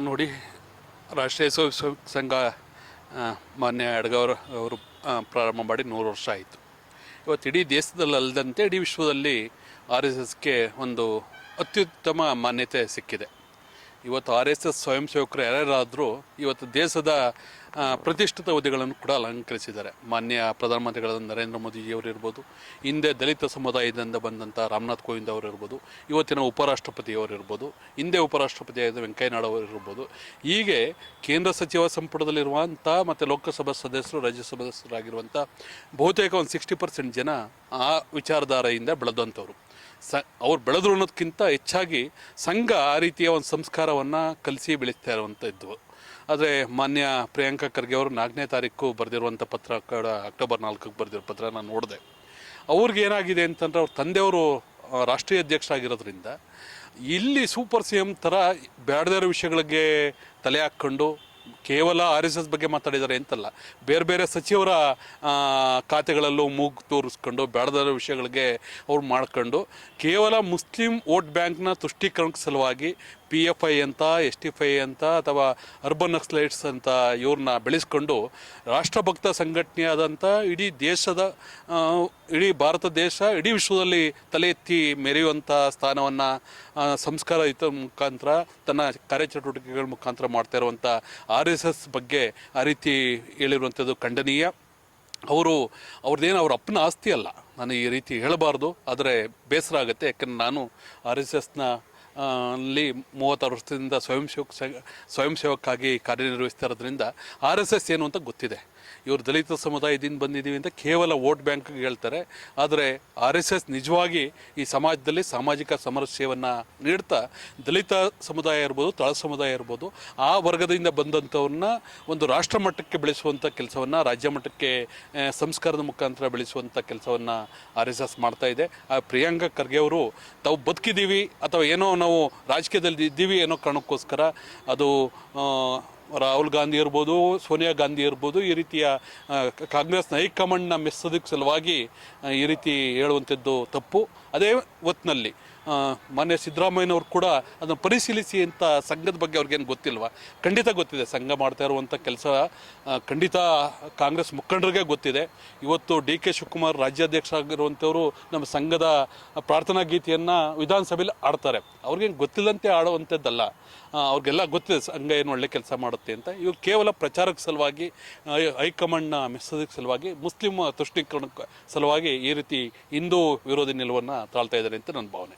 ನೋಡಿ, ರಾಷ್ಟ್ರೀಯ ಸ್ವಯಂ ಸೇವಕ ಸಂಘ ಮಾನ್ಯ ಅಡ್ಗವ್ರ ಅವರು ಪ್ರಾರಂಭ ಮಾಡಿ ನೂರು ವರ್ಷ ಆಯಿತು. ಇವತ್ತು ಇಡೀ ದೇಶದಲ್ಲಿ ಅಲ್ಲದಂತೆ ಇಡೀ ವಿಶ್ವದಲ್ಲಿ ಆರ್ ಎಸ್ ಎಸ್ಗೆ ಒಂದು ಅತ್ಯುತ್ತಮ ಮಾನ್ಯತೆ ಸಿಕ್ಕಿದೆ. ಇವತ್ತು ಆರ್ ಎಸ್ ಎಸ್ ಸ್ವಯಂ ಸೇವಕರು ಯಾರ್ಯಾರಾದರೂ ಇವತ್ತು ದೇಶದ ಪ್ರತಿಷ್ಠಿತ ಹುದ್ದೆಗಳನ್ನು ಕೂಡ ಅಲಂಕರಿಸಿದ್ದಾರೆ. ಮಾನ್ಯ ಪ್ರಧಾನಮಂತ್ರಿಗಳಾದ ನರೇಂದ್ರ ಮೋದಿಜಿಯವರು ಇರ್ಬೋದು, ಹಿಂದೆ ದಲಿತ ಸಮುದಾಯದಿಂದ ಬಂದಂಥ ರಾಮನಾಥ್ ಕೋವಿಂದ್ ಅವರು ಇರ್ಬೋದು, ಇವತ್ತಿನ ಉಪರಾಷ್ಟ್ರಪತಿಯವರು ಇರ್ಬೋದು, ಹಿಂದೆ ಉಪರಾಷ್ಟ್ರಪತಿಯಾದ ವೆಂಕಯ್ಯನಾಯ್ಡು ಅವರು ಇರ್ಬೋದು. ಹೀಗೆ ಕೇಂದ್ರ ಸಚಿವ ಸಂಪುಟದಲ್ಲಿರುವಂಥ ಮತ್ತು ಲೋಕಸಭಾ ಸದಸ್ಯರು ರಾಜ್ಯಸಭಾ ಸದಸ್ಯರಾಗಿರುವಂಥ ಬಹುತೇಕ ಒಂದು ಸಿಕ್ಸ್ಟಿ ಪರ್ಸೆಂಟ್ ಜನ ಆ ವಿಚಾರಧಾರೆಯಿಂದ ಬೆಳೆದಂಥವ್ರು. ಸ, ಅವ್ರು ಬೆಳೆದ್ರು ಅನ್ನೋದಕ್ಕಿಂತ ಹೆಚ್ಚಾಗಿ ಸಂಘ ಆ ರೀತಿಯ ಒಂದು ಸಂಸ್ಕಾರವನ್ನು ಕಲಿಸಿ ಬೆಳೆಸ್ತಾ ಇರುವಂಥದ್ದು ಆದರೆ ಮಾನ್ಯ ಪ್ರಿಯಾಂಕಾ ಖರ್ಗೆ ಅವರು ನಾಲ್ಕನೇ ತಾರೀಕು ಬರೆದಿರುವಂಥ ಪತ್ರ ಕೂಡ ಅಕ್ಟೋಬರ್ ನಾಲ್ಕಕ್ಕೆ ಬರೆದಿರೋ ಪತ್ರ ನಾನು ನೋಡಿದೆ. ಅವ್ರಿಗೆ ಏನಾಗಿದೆ ಅಂತಂದ್ರೆ ಅವ್ರ ತಂದೆಯವರು ರಾಷ್ಟ್ರೀಯ ಅಧ್ಯಕ್ಷರಾಗಿರೋದ್ರಿಂದ ಇಲ್ಲಿ ಸೂಪರ್ ಸಿ ಎಂ ಥರ ಬೇಡದೇ ಇರೋ ವಿಷಯಗಳಿಗೆ ತಲೆ ಹಾಕ್ಕೊಂಡು ಕೇವಲ ಆರ್ ಎಸ್ ಎಸ್ ಬಗ್ಗೆ ಮಾತಾಡಿದ್ದಾರೆ ಅಂತಲ್ಲ. ಬೇರೆ ಬೇರೆ ಸಚಿವರ ಖಾತೆಗಳಲ್ಲೂ ಮೂಗು ತೋರಿಸ್ಕೊಂಡು ಬೇಡದ ವಿಷಯಗಳಿಗೆ ಅವ್ರು ಮಾಡ್ಕೊಂಡು, ಕೇವಲ ಮುಸ್ಲಿಂ ವೋಟ್ ಬ್ಯಾಂಕ್ನ ತುಷ್ಟೀಕರಣಕ್ಕೆ ಸಲುವಾಗಿ ಪಿ ಎಫ್ ಐ ಅಂತ ಎಸ್ ಟಿ ಫೈ ಅಂತ, ಅಥವಾ ಅರ್ಬನ್ ನಕ್ಸಲೈಟ್ಸ್ ಅಂತ ಇವ್ರನ್ನ ಬೆಳೆಸ್ಕೊಂಡು ರಾಷ್ಟ್ರಭಕ್ತ ಸಂಘಟನೆಯಾದಂಥ ಇಡೀ ದೇಶದ ಇಡೀ ಭಾರತ ದೇಶ, ಇಡೀ ವಿಶ್ವದಲ್ಲಿ ತಲೆ ಎತ್ತಿ ಮೆರೆಯುವಂಥ ಸ್ಥಾನವನ್ನು ಸಂಸ್ಕಾರಯುತ ಮುಖಾಂತರ, ತನ್ನ ಕಾರ್ಯಚಟುವಟಿಕೆಗಳ ಮುಖಾಂತರ ಮಾಡ್ತಾ ಇರುವಂಥ ಆರ್ ಎಸ್ ಎಸ್ ಬಗ್ಗೆ ಆ ರೀತಿ ಹೇಳಿರುವಂಥದ್ದು ಖಂಡನೀಯ. ಅವರು ಅವ್ರದ್ದೇನು ಅವ್ರ ಅಪ್ಪನ ಆಸ್ತಿ ಅಲ್ಲ. ನಾನು ಈ ರೀತಿ ಹೇಳಬಾರ್ದು. ಆದರೆ ಬೇಸರ ಆಗುತ್ತೆ. ಯಾಕಂದ್ರೆ ನಾನು ಆರ್ ಎಸ್ ಎಸ್ನ ಅಲ್ಲಿ ಮೂವತ್ತಾರು ವರ್ಷದಿಂದ ಸ್ವಯಂ ಸೇವಕ ಸ್ವಯಂ ಸೇವಕ್ಕಾಗಿ ಕಾರ್ಯನಿರ್ವಹಿಸ್ತಾ ಇರೋದ್ರಿಂದ ಆರ್ ಎಸ್ ಎಸ್ ಏನು ಅಂತ ಗೊತ್ತಿದೆ. ಇವರು ದಲಿತ ಸಮುದಾಯದಿಂದ ಬಂದಿದ್ದೀವಿ ಅಂತ ಕೇವಲ ವೋಟ್ ಬ್ಯಾಂಕ್ಗೆ ಹೇಳ್ತಾರೆ. ಆದರೆ ಆರ್ ಎಸ್ ಎಸ್ ನಿಜವಾಗಿ ಈ ಸಮಾಜದಲ್ಲಿ ಸಾಮಾಜಿಕ ಸಮರಸ್ಯವನ್ನು ನೀಡ್ತಾ, ದಲಿತ ಸಮುದಾಯ ಇರ್ಬೋದು, ತಳ ಸಮುದಾಯ ಇರ್ಬೋದು, ಆ ವರ್ಗದಿಂದ ಬಂದಂಥವ್ರನ್ನ ಒಂದು ರಾಷ್ಟ್ರ ಮಟ್ಟಕ್ಕೆ ಬೆಳೆಸುವಂಥ ಕೆಲಸವನ್ನು, ರಾಜ್ಯ ಮಟ್ಟಕ್ಕೆ ಸಂಸ್ಕಾರದ ಮುಖಾಂತರ ಬೆಳೆಸುವಂಥ ಕೆಲಸವನ್ನು ಆರ್ ಎಸ್ ಎಸ್ ಮಾಡ್ತಾ ಇದೆ. ಆ, ಪ್ರಿಯಾಂಕಾ ಖರ್ಗೆ ಅವರು, ತಾವು ಬದುಕಿದ್ದೀವಿ ಅಥವಾ ಏನೋ ನಾವು ರಾಜಕೀಯದಲ್ಲಿ ಇದ್ದೀವಿ ಅನ್ನೋ ಕಾರಣಕ್ಕೋಸ್ಕರ ಅದು ರಾಹುಲ್ ಗಾಂಧಿ ಇರ್ಬೋದು, ಸೋನಿಯಾ ಗಾಂಧಿ ಇರ್ಬೋದು, ಈ ರೀತಿಯ ಕಾಂಗ್ರೆಸ್ನ ಹೈಕಮಾಂಡ್ನ ಮೆಸ್ಸೋದಕ್ಕೆ ಸಲುವಾಗಿ ಈ ರೀತಿ ಹೇಳುವಂಥದ್ದು ತಪ್ಪು. ಅದೇ ಹೊತ್ತಿನಲ್ಲಿ ಮಾನ್ಯ ಸಿದ್ದರಾಮಯ್ಯನವ್ರು ಕೂಡ ಅದನ್ನು ಪರಿಶೀಲಿಸಿ ಅಂತ ಸಂಘದ ಬಗ್ಗೆ ಅವ್ರಿಗೇನು ಗೊತ್ತಿಲ್ವಾ? ಖಂಡಿತ ಗೊತ್ತಿದೆ. ಸಂಘ ಮಾಡ್ತಾ ಇರುವಂಥ ಕೆಲಸ ಖಂಡಿತ ಕಾಂಗ್ರೆಸ್ ಮುಖಂಡರಿಗೆ ಗೊತ್ತಿದೆ. ಇವತ್ತು ಡಿ ಕೆ ಶಿವಕುಮಾರ್ ರಾಜ್ಯಾಧ್ಯಕ್ಷ ಆಗಿರುವಂಥವರು ನಮ್ಮ ಸಂಘದ ಪ್ರಾರ್ಥನಾ ಗೀತೆಯನ್ನು ವಿಧಾನಸಭೆಯಲ್ಲಿ ಆಡ್ತಾರೆ ಅವ್ರಿಗೇನು ಗೊತ್ತಿಲ್ಲಂತೆ ಆಡುವಂಥದ್ದಲ್ಲ ಅವ್ರಿಗೆಲ್ಲ ಗೊತ್ತಿದೆ ಸಂಘ ಏನು ಒಳ್ಳೆ ಕೆಲಸ ಮಾಡುತ್ತೆ ಅಂತ. ಇವಾಗ ಕೇವಲ ಪ್ರಚಾರಕ್ಕೆ ಸಲುವಾಗಿ ಹೈಕಮಾಂಡ್ನ ಮೆಸ್ಸೋದಕ್ಕೆ ಸಲುವಾಗಿ, ಮುಸ್ಲಿಂ ತುಷ್ಟೀಕರಣಕ್ಕೆ ಸಲುವಾಗಿ ಈ ರೀತಿ ಹಿಂದೂ ವಿರೋಧಿ ನಿಲುವನ್ನು ತಾಳ್ತಾ ಇದ್ದಾರೆ ಅಂತ ನನ್ನ ಭಾವನೆ.